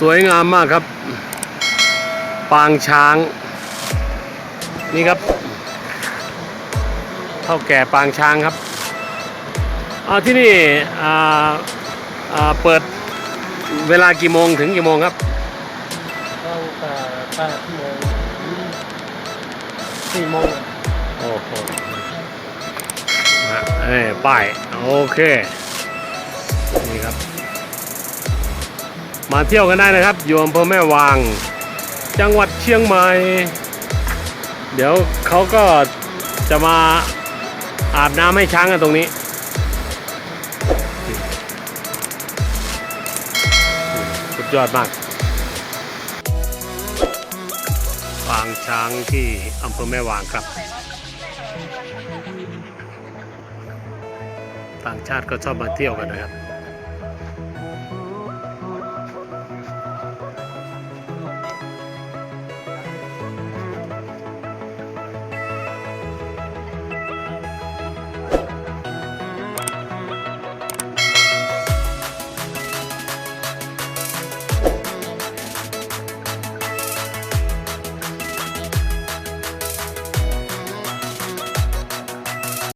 สวยงามมากครับ ปางช้าง นี่ครับเท่าแก่ปางช้างครับเอาที่นี่อ่าอ่าเปิดเวลากี่โมงถึงกี่โมงครับตั้งแต่แปดโมงถึงสี่โมงโอ้โหนะเอ้ยป้าย โอเค นี่ครับ มาเที่ยวกันได้นะครับ อยู่อำเภอแม่วาง จังหวัดเชียงใหม่ เดี๋ยวเขาก็จะมาอาบน้ำให้ช้างกันตรงนี้ สุดยอดมากปางช้างที่อำเภอแม่วางครับ ต่างชาติก็ชอบมาเที่ยวกันนะครับ